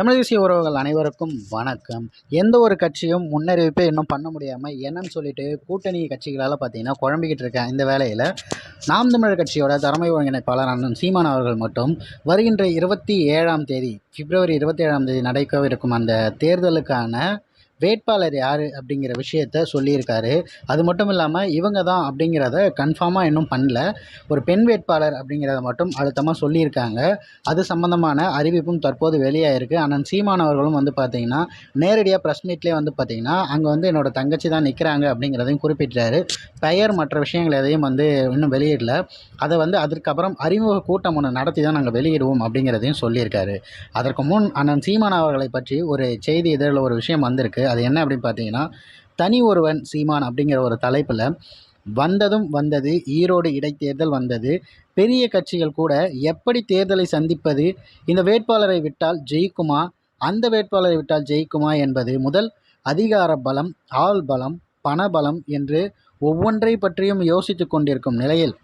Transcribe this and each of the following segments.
தமிழ் தேசிய உறவுகள் அனைவருக்கும் வணக்கம். எந்த ஒரு கட்சியும் முன்னறிவிப்பை இன்னும் பண்ண முடியாமல் என்னன்னு சொல்லிட்டு கூட்டணி கட்சிகளால் பார்த்தீங்கன்னா குழம்பிக்கிட்டு இருக்கேன் இந்த வேலையில் நாம் தமிழர் கட்சியோட தலைமை ஒருங்கிணைப்பாளர் அண்ணன் சீமான் அவர்கள் மட்டும் வருகின்ற இருபத்தி ஏழாம் தேதி பிப்ரவரி இருபத்தி ஏழாம் தேதி நடக்கவிருக்கும் அந்த தேர்தலுக்கான வேட்பாளர் யார் அப்படிங்கிற விஷயத்த சொல்லியிருக்காரு. அது மட்டும் இல்லாமல் இவங்க தான் அப்படிங்கிறத கன்ஃபார்மாக இன்னும் பண்ணல. ஒரு பெண் வேட்பாளர் அப்படிங்கிறத மட்டும் அழுத்தமாக சொல்லியிருக்காங்க. அது சம்பந்தமான அறிவிப்பும் தற்போது வெளியாகிருக்கு அண்ணன் சீமான் அவர்களும் வந்து பார்த்தீங்கன்னா நேரடியாக ப்ரெஸ் மீட்லேயே வந்து பார்த்தீங்கன்னா அங்கே வந்து என்னோட தங்கச்சி தான் நிற்கிறாங்க அப்படிங்கிறதையும் குறிப்பிட்டாரு பெயர் மற்ற விஷயங்கள் எதையும் வந்து இன்னும் வெளியிடல. அதை வந்து அதற்கப்புறம் அறிமுக கூட்டம் ஒன்று நடத்தி தான் நாங்கள் வெளியிடுவோம் அப்படிங்கிறதையும் சொல்லியிருக்காரு. அதற்கு முன் அண்ணன் சீமான் அவர்களை பற்றி ஒரு செய்தி இதழில் ஒரு விஷயம் வந்திருக்கு. அது என்ன அப்படின்னு பார்த்தீங்கன்னா தனி ஒருவன் சீமான் அப்படிங்கிற ஒரு தலைப்பில் வந்ததும் வந்தது ஈரோடு இடைத்தேர்தல் வந்தது பெரிய கட்சிகள் கூட எப்படி தேர்தலை சந்திப்பது இந்த வேட்பாளரை விட்டால் ஜெயிக்குமா அந்த வேட்பாளரை விட்டால் ஜெயிக்குமா என்பது முதல் அதிகார பலம் ஆள் பலம் பணபலம் என்று ஒவ்வொன்றை பற்றியும் யோசித்து கொண்டிருக்கும் நிலையில்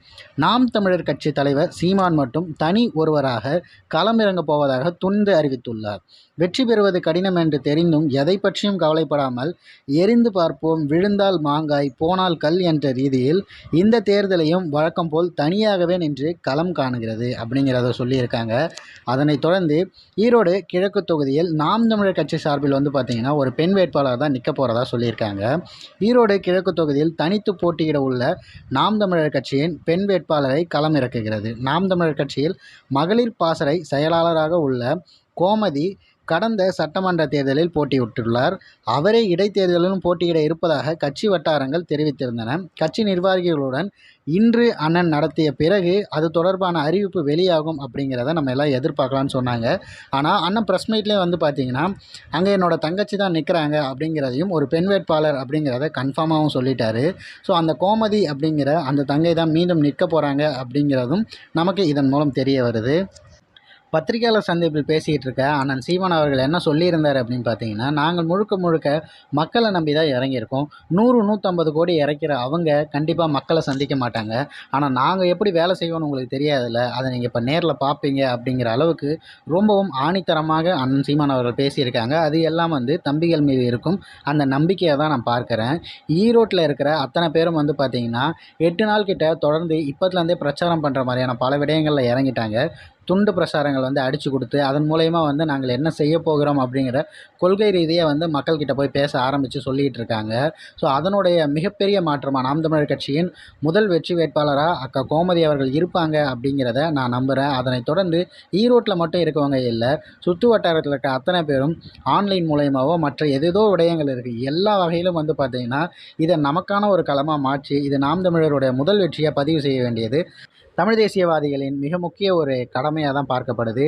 நாம் தமிழர் கட்சி தலைவர் சீமான் மட்டும் தனி ஒருவராக களமிறங்கப் போவதாக துணிந்து அறிவித்துள்ளார். வெற்றி பெறுவது கடினம் என்று தெரிந்தும் எதை பற்றியும் கவலைப்படாமல் எரிந்து பார்ப்போம் விழுந்தால் மாங்காய் போனால் கல் என்ற ரீதியில் இந்த தேர்தலையும் வழக்கம் போல் தனியாகவே நின்று களம் காணுகிறது அப்படிங்கிறத சொல்லியிருக்காங்க. அதனைத் தொடர்ந்து ஈரோடு கிழக்கு தொகுதியில் நாம் தமிழர் கட்சி சார்பில் வந்து பார்த்திங்கன்னா ஒரு பெண் வேட்பாளர் தான் நிற்க போகிறதா சொல்லியிருக்காங்க. ஈரோடு கிழக்கு தொகுதியில் தனித்து போட்டியிட உள்ள நாம் தமிழர் கட்சியின் பெண் வேட்பாளரை களமிறக்குகிறது. நாம் தமிழர் கட்சியில் மகளிர் பாசறை செயலாளராக உள்ள கோமதி கடந்த சட்டமன்ற தேர்தலில் போட்டியிட்டுள்ளார். அவரே இடைத்தேர்தலிலும் போட்டியிட இருப்பதாக கட்சி வட்டாரங்கள் தெரிவித்திருந்தன. கட்சி நிர்வாகிகளுடன் இன்று அண்ணன் நடத்திய பிறகு அது தொடர்பான அறிவிப்பு வெளியாகும் அப்படிங்கிறத நம்ம எல்லாம் எதிர்பார்க்கலான்னு சொன்னாங்க. ஆனால் அண்ணன் ப்ரெஸ் மீட்லேயே வந்து பார்த்தீங்கன்னா அங்கே என்னோடய தங்கச்சி தான் நிற்கிறாங்க அப்படிங்கிறதையும் ஒரு பெண் வேட்பாளர் அப்படிங்கிறத கன்ஃபார்மாகவும் சொல்லிட்டாரு. ஸோ அந்த கோமதி அப்படிங்கிற அந்த தங்கை தான் மீண்டும் நிற்க போகிறாங்க அப்படிங்கிறதும் நமக்கு இதன் மூலம் தெரிய வருது. பத்திரிகையாளர் சந்திப்பில் பேசிகிட்டு இருக்க அண்ணன் சீமான் அவர்கள் என்ன சொல்லியிருந்தார் அப்படின்னு பார்த்தீங்கன்னா நாங்கள் முழுக்க முழுக்க மக்களை நம்பி தான் இறங்கியிருக்கோம். நூறு நூற்றம்பது கோடி இறக்கிற அவங்க கண்டிப்பாக மக்களை சந்திக்க மாட்டாங்க. ஆனால் நாங்கள் எப்படி வேலை செய்வோம்னு உங்களுக்கு தெரியாதுல்ல? அதை நீங்கள் இப்போ நேரில் பார்ப்பீங்க அப்படிங்கிற அளவுக்கு ரொம்பவும் ஆணித்தரமாக அண்ணன் சீமான் அவர்கள் பேசியிருக்காங்க. அது எல்லாம் வந்து தம்பிகள் மீது இருக்கும். அந்த நம்பிக்கையை தான் நான் பார்க்குறேன். ஈரோட்டில் இருக்கிற அத்தனை பேரும் வந்து பார்த்தீங்கன்னா எட்டு நாள் கிட்ட தொடர்ந்து இப்போத்துலேருந்தே பிரச்சாரம் பண்ணுற மாதிரியான பல விடயங்களில் இறங்கிட்டாங்க. துண்டு பிரசாரங்கள் வந்து அடித்து கொடுத்து அதன் மூலயமா வந்து நாங்கள் என்ன செய்ய போகிறோம் அப்படிங்கிற கொள்கை ரீதியாக வந்து மக்கள்கிட்ட போய் பேச ஆரம்பித்து சொல்லிகிட்டு இருக்காங்க. ஸோ அதனுடைய மிகப்பெரிய மாற்றமாக நாம் தமிழர் கட்சியின் முதல் வெற்றி வேட்பாளராக அக்கா கோமதி அவர்கள் இருப்பாங்க அப்படிங்கிறத நான் நம்புகிறேன் அதனை தொடர்ந்து ஈரோட்டில் மட்டும் இருக்கவங்க இல்லை சுற்று வட்டாரத்தில் இருக்க அத்தனை பேரும் ஆன்லைன் மூலயமாவோ மற்ற எதேதோ விடயங்கள் இருக்குது எல்லா வகையிலும் வந்து பார்த்திங்கன்னா இதை நமக்கான ஒரு களமாக மாற்றி இது நாம் தமிழருடைய முதல் வெற்றியை பதிவு செய்ய வேண்டியது. தமிழ் தேசியவாதிகளின் மிக முக்கிய ஒரு கடமையாக தான் பார்க்கப்படுது.